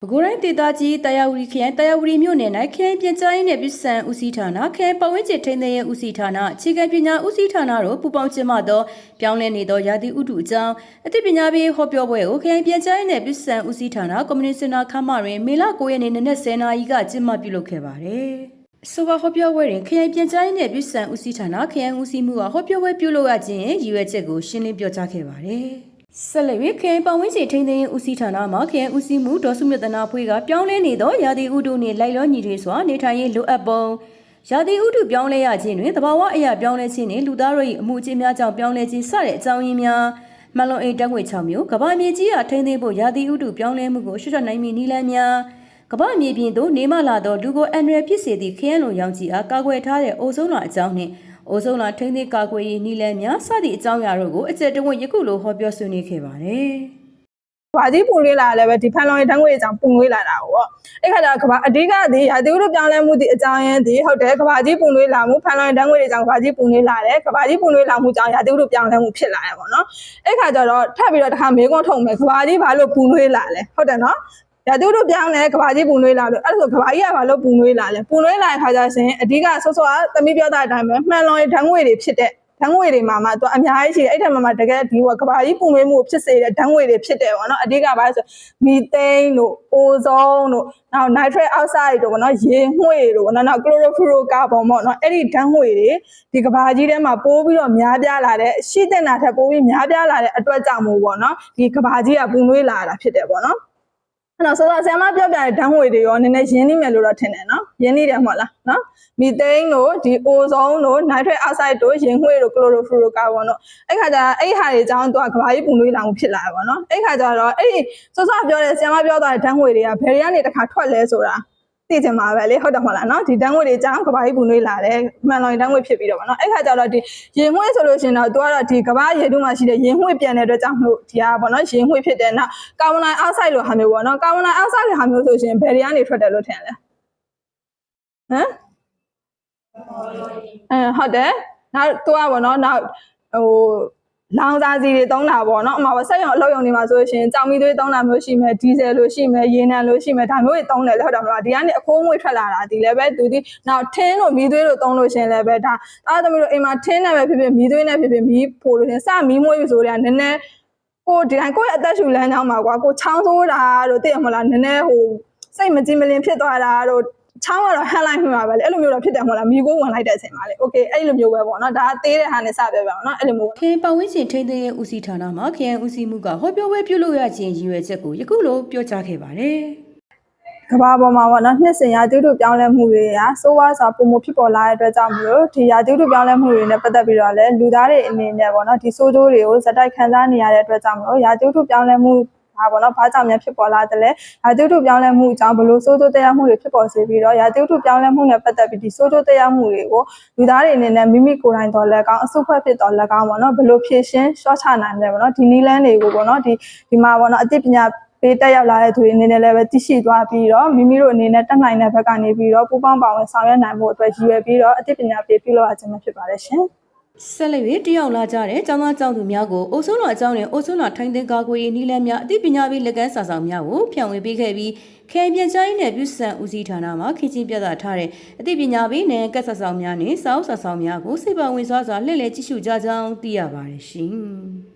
ပဲခူးတိုင်းဒေသကြီးတာယာဝတီခရိုင်တာယာဝတီမြို့နယ်၌ခရိုင်ပြန်ကြားရေးနယ်ပြည်စံဦးစီးဌာနခရိုင်ပတ်ဝန်းကျင်ထိန်းသိမ်းရေးဦးစီးဌာနအခြေခံပညာဦးစီးဌာနတို့ပူးပေါင်းကျင်းပသောပြောင်းလဲနေသောရာသီဥတုအကြောင်းအသိပညာပေးဟောပြောပွဲကိုခရိုင်ပြန်ကြားရေးနယ်ပြည်စံဦးစီးဌာနကွန်မြူနတီစင်တာခမ်းမတွင်မေလ9ရက်နေ့နနက်10:00နာရီကကျင်းပပြုလုပ်ခဲ့ပါသည်။ဆိုပါဟောပြောပွဲတွင်ခရိုင်ပြန်ကြားရေးနယ်ပြည်စံဦးစီးဌာနခရိုင်ဦးစီးမှုကဟောပြောပွဲပြုလုပ်ရခြင်းရည်ရွယ်ချက်ကိုရှင်းလင်းပြောကြားခဲ့ပါတယ်။ ဆက်လက်၍ခရိုင်ပတ်ဝန်းကျင်ထိန်းသိမ်းရေးဦးစီးဌာနမှခရိုင်ဦးစီးမှုဒေါ်စုမြတ်တနာဖွေးကပြောင်းလဲနေသောရာသီဥတုနှင့်လိုက်လောညီထွေစွာနေထိုင်ရေးလိုအပ်ပုံရာသီဥတုပြောင်းလဲရခြင်းတွင်တဘာဝအရာပြောင်းလဲခြင်းနှင့်လူသားတို့၏အမှုအကျင့်များကြောင့်ပြောင်းလဲခြင်းစတဲ့အကြောင်းရင်းများမလွန်အိမ်တက်ငွေ6မျိုးကမ္ဘာမြေကြီးအားထိန်းသိမ်းဖို့ရာသီဥတုပြောင်းလဲမှုကိုရှုထနိုင်မည်နည်းလမ်းများကမ္ဘာမြေပြင်သို့နေမလာသောလူကိုအန်ရယ်ဖြစ်စေသည့်ခရမ်းလိုရောင်ကြီးအားကာကွယ်ထားတဲ့အိုဆုံးလာအကြောင်းနှင့် အိုဆုံးလာထိန်းသိမ်းကာကွယ်ရေးနည်းလမ်းများစသည့်အကြောင်းအရာတို့ကိုအကျယ်တဝင့်ယခုလိုဟောပြောဆွေးနွေးခဲ့ပါတယ်။ဘာကြီးပူနွေးလာလည်းပဲဒီဖန်လောင်ရတန်းငွေအကြောင်းပူနွေးလာတာပေါ့အဲ့ခါကျတော့ကဘာအဓိကဒီရာသီဥတုပြောင်းလဲမှုဒီအကြောင်းရင်းဒီဟုတ်တယ်ကဘာကြီးပူနွေးလာမှုဖန်လောင်ရတန်းငွေအကြောင်းကဘာကြီးပူနွေးလာတယ်ကဘာကြီးပူနွေးလာမှုကြောင့်ရာသီဥတုပြောင်းလဲမှုဖြစ်လာတယ်ပေါ့နော်အဲ့ခါကျတော့ထပ်ပြီးတော့တစ်ခါမေးခွန်းထုတ်မယ်ကဘာကြီးဘာလို့ပူနွေးလာလဲဟုတ်တယ်နော် ရာသီဥတုပြောင်းလဲကဘာကြီးပူနွေးလာလို့အဲ့ဒါဆိုကဘာကြီးကဘာလို့ပူနွေးလာလဲပူနွေးလာတဲ့ခါကျရင်အဓိကဆော့ဆော့ကသမီးပြောတဲ့အတိုင်းပဲမှန်လောင်ရတန်းငွေတွေဖြစ်တဲ့ဓာတ်ငွေတွေမှာမှသူအများကြီးရှိတယ်အဲ့ထက်မှမှတကယ်ဒီကကဘာကြီးပုံမွေးမှုဖြစ်စေတဲ့ဓာတ်ငွေတွေဖြစ်တယ်ပေါ့နော်အဓိကဘာလဲဆိုမီသိန်းတို့အိုဇုံတို့နောက် nitrate oxide တို့ပေါ့နော်ရေငွေတို့ပေါ့နော်နောက် chlorofluorocarbon ပေါ့နော်အဲ့ဒီဓာတ်ငွေတွေဒီကဘာကြီးထဲမှာပိုးပြီးတော့များပြားလာတဲ့ရှိတဲ့နာထက်ပိုးပြီးများပြားလာတဲ့အတွက်ကြောင့်မို့ပေါ့နော်ဒီကဘာကြီးကပူနွေးလာတာဖြစ်တယ်ပေါ့နော် အဲ့တော့ဆိုတော့ဆရာမပြောပြတဲ့ဓာတ်ငွေတွေရောနည်းနည်းရင်းနှီးမယ်လို့တော့ထင်တယ်နော်ရင်းနှီးတယ်မဟုတ်လားနော်မီသိန်းတို့ဒီအိုဇုံတို့နိုက်ထရစ်အောက်ဆိုက်တို့ရင်ငွေတို့ကလိုရိုဖလိုကာဗွန်တို့အဲ့ခါကျအဲ့ဟာတွေအကြောင်းသူကကဘာကြီးပူနွေးလောင်ဖြစ်လာတယ်ပေါ့နော်အဲ့ခါကျတော့အဲ့ဒီစောစောပြောတဲ့ဆရာမပြောသွားတဲ့ဓာတ်ငွေတွေကဘယ်တွေကနေတစ်ခါထွက်လဲဆိုတာ သိချင်ပါပဲလေဟုတ်တယ်မဟုတ်လားနော်ဒီဓာတ်ငွေတွေအကြောင်းကဘာကြီးပူနွေးလာတယ်မှန်လောင်ဓာတ်ငွေဖြစ်ပြီးတော့ပေါ့နော်အဲ့ခါကျတော့ဒီရင်ငွေဆိုလို့ရှိရင်တော့သူကတော့ဒီကဘာရေတုံးမှာရှိတဲ့ရင်ငွေပြန်တဲ့အတွက်ကြောင့်မလို့ဒီဟာပေါ့နော်ရင်ငွေဖြစ်တယ်နောက်ကာဗွန်ဒိုင်အောက်ဆိုက်လိုဟာမျိုးပေါ့နော်ကာဗွန်ဒိုင်အောက်ဆိုက်လိုဟာမျိုးဆိုရှင်ဘယ်တွေကနေထွက်တယ်လို့ထင်လဲဟမ်အဲဟုတ်တယ်နောက်သူကပေါ့နော်နောက်ဟို လောင်စာစီတွေတုံးတာပေါ့နော်အမှပဲစက်ရုံအလုပ်ရုံတွေမှာဆိုရှင်ကြောင်မီသွေးတုံးတာမျိုးရှိမယ်ဒီဇယ်လိုရှိမယ်ရေနံလိုရှိမယ်ဒါမျိုးတွေတုံးတယ်လေဟုတ်တယ်မလားဒီကနေအခိုးငွေထွက်လာတာဒီလည်းပဲသူဒီနောက်ထင်းတို့မီးသွေးတို့တုံးလို့ရှင်လည်းပဲဒါအားသမီးတို့အိမ်မှာထင်းနဲ့ပဲဖြစ်ဖြစ်မီးသွေးနဲ့ဖြစ်ဖြစ်မီးပို့လို့ရှင်စမီးမွေးပြီဆိုတော့နည်းနည်းကိုဒီတိုင်းကိုယ့်ရဲ့အသက်ရှူလမ်းကြောင်းမှာကွာကိုချောင်းဆိုးတာတို့သိရမလားနည်းနည်းဟိုစိတ်မကြည်မလင်ဖြစ်သွားတာတို့ ချောင်းကတော့ဟန်လိုက်မှာပဲလေအဲ့လိုမျိုးတော့ဖြစ်တယ်မဟုတ်လားမိကိုဝင်လိုက်တဲ့အချိန်မှာလေโอเคအဲ့လိုမျိုးပဲပေါ့နော်ဒါကသေးတဲ့ဟာနဲ့စပြောပြအောင်နော်အဲ့လိုမျိုး ခရင်ပတ်ဝန်းကျင်ထိန်းသိမ်းရေးဦးစီးဌာနမှခရင်ဦးစီးမှုကဟောပြောပွဲပြုလုပ်ရခြင်းရည်ရွယ်ချက်ကိုယခုလိုပြောကြားခဲ့ပါတယ်။ ကဘာပေါ်မှာပေါ့နော်နှစ်စဉ်ရာသီဥတုပြောင်းလဲမှုတွေရာစိုးဝါးစွာပုံမဖြစ်ပေါ်လာတဲ့အတွက်ကြောင့်မလို့ဒီရာသီဥတုပြောင်းလဲမှုတွေနဲ့ပတ်သက်ပြီးတော့လည်းလူသားတွေအနေနဲ့ပေါ့နော်ဒီစိုးကျိုးတွေကိုဇက်တိုက်ခံစားနေရတဲ့အတွက်ကြောင့်မလို့ရာသီဥတုပြောင်းလဲမှု ဒါပေါ့နော်ဘာကြောင့်များဖြစ်ပေါ်လာတယ်လဲရာသီဥတုပြောင်းလဲမှုအကြောင်းဘလို့စိုးကျိုးတရားမှုတွေဖြစ်ပေါ်စေပြီးတော့ရာသီဥတုပြောင်းလဲမှုနဲ့ပတ်သက်ပြီးဒီစိုးကျိုးတရားမှုတွေကိုလူသားတွေအနေနဲ့မိမိကိုယ်တိုင်တော်လက်ကောင်းအစုဖွဲ့ဖြစ်တော်လက်ကောင်းပေါ့နော်ဘလို့ဖြည့်ရှင်းရှော့ချနိုင်တယ်ပေါ့နော်ဒီနည်းလမ်းတွေကိုပေါ့နော်ဒီဒီမှာပေါ့နော်အသိပညာပေးတက်ရောက်လာတဲ့သူတွေအနေနဲ့လည်းပဲသိရှိသွားပြီးတော့မိမိတို့အနေနဲ့တက်နိုင်တဲ့ဘက်ကနေပြီးတော့ပူးပေါင်းပါဝင်ဆောင်ရွက်နိုင်မှုအတွက်ရည်ရွယ်ပြီးတော့အသိပညာပေးပြုလုပ်ရခြင်းပဲဖြစ်ပါတယ်ရှင်။ ဆက်လက်၍တရောက်လာကြတဲ့ကျောင်းသားကျောင်းသူများကိုအိုဆွမ်းတော်အကြောင်းနဲ့အိုဆွမ်းတော်ထိုင်းသင်ကာကွယ်ရေးနည်းလမ်းများအသိပညာပေးလက်ကမ်းစာဆောင်များကိုဖြန့်ဝေပေးခဲ့ပြီးခေပြန်ချိုင်းနဲ့ပြုစံဦးစီးဌာနမှခေချင်းပြသထားတဲ့အသိပညာပေးနဲ့ကတ်စာဆောင်များနဲ့စာအုပ်စာဆောင်များကိုစိတ်ပါဝင်စားစွာလှည့်လည်ကြည့်ရှုကြကြောင်းသိရပါတယ်ရှင်။